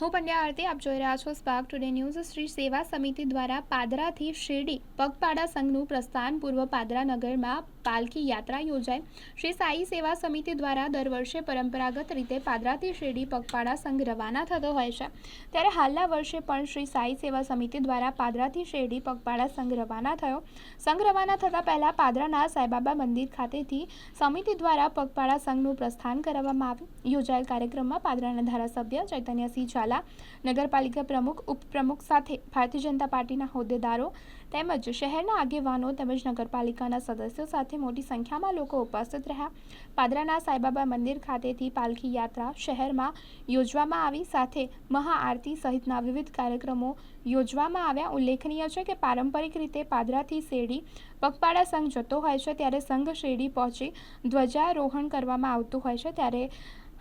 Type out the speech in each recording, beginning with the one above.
હું પંડ્યા આરતી, આપ જોઈ રહ્યા છો સ્પાર્ક ટુડે ન્યૂઝ શ્રી સેવા સમિતિ દ્વારા પાદરાથી શેરડી પગપાળા સંઘનું પ્રસ્થાન પૂર્વ પાદરા નગરમાં પાલખી યાત્રા યોજાઈ. શ્રી સાઈ સેવા સમિતિ દ્વારા દર વર્ષે પરંપરાગત રીતે પાદરાથી શેરડી પગપાળા સંઘ રવાના થતો હોય છે. ત્યારે હાલના વર્ષે પણ શ્રી સાઈ સેવા સમિતિ દ્વારા પાદરાથી શેરડી પગપાળા સંઘ રવાના થયો. સંઘ રવાના થતાં પહેલાં પાદરાના સાંઈબાબા મંદિર ખાતેથી સમિતિ દ્વારા પગપાળા સંઘનું પ્રસ્થાન કરાવવામાં આવ્યું. યોજાયેલ કાર્યક્રમમાં પાદરાના ધારાસભ્ય ચૈતન્યસિંહ ઝાલા નગરપાલિકા પ્રમુખ, ઉપપ્રમુખ સાથે ભારતીય જનતા પાર્ટીના હોદ્દેદારો તેમજ શહેરના આગેવાનો તેમજ નગરપાલિકાના સદસ્યો સાથે મોટી સંખ્યામાં લોકો ઉપસ્થિત રહ્યા. પાદરાના સાંઈબાબા મંદિર ખાતેથી પાલખી યાત્રા શહેરમાં યોજવામાં આવી. સાથે મહાઆરતી સહિતના વિવિધ કાર્યક્રમો યોજવામાં આવ્યા. ઉલ્લેખનીય છે કે પારંપરિક રીતે પાદરાથી શેરડી પગપાળા સંઘ જતો હોય છે. ત્યારે સંઘ શેરડી પહોંચી ધ્વજારોહણ કરવામાં આવતું હોય છે. ત્યારે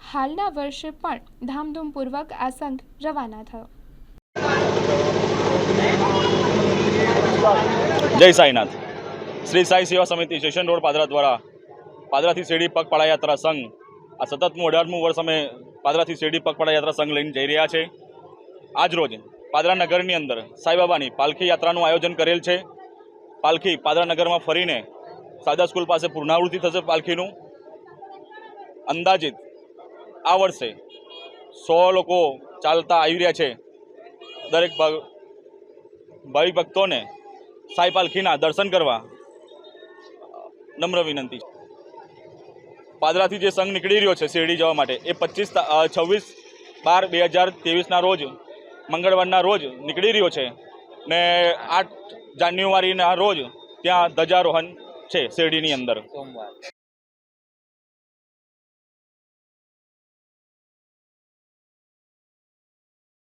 હાલના વર્ષે પણ ધામધૂમપૂર્વક આ સંઘ રવાના થયો. જય સાઈનાથ. શ્રી સાઈ સેવા સમિતિ સ્ટેશન રોડ પાદરા દ્વારા પાદરાથી શેરડી પગપાળા યાત્રા સંઘ, આ સતતમું અઢારમું વર્ષ અમે પાદરાથી શેરડી પગપાળા યાત્રા સંઘ લઈને જઈ રહ્યા છે. આજ રોજ પાદરા નગરની અંદર સાંઈબાબાની પાલખી યાત્રાનું આયોજન કરેલ છે. પાલખી પાદરા નગરમાં ફરીને સાદા સ્કૂલ પાસે પુનરાવૃત્તિ થશે પાલખીનું. અંદાજિત આ વર્ષે સો લોકો ચાલતા આવી રહ્યા છે. દરેક ભાવિક ભક્તોને સાઈ પાલખીના દર્શન કરવા નમ્ર વિનંતી. પાદરાથી જે સંઘ નીકળી રહ્યો છે શિરડી જવા માટે, એ પચીસ છવ્વીસ બાર બે હજાર ત્રેવીસના રોજ, મંગળવારના રોજ નીકળી રહ્યો છે ને આઠ જાન્યુઆરીના રોજ ત્યાં ધ્વજારોહણ છે શિરડીની અંદર.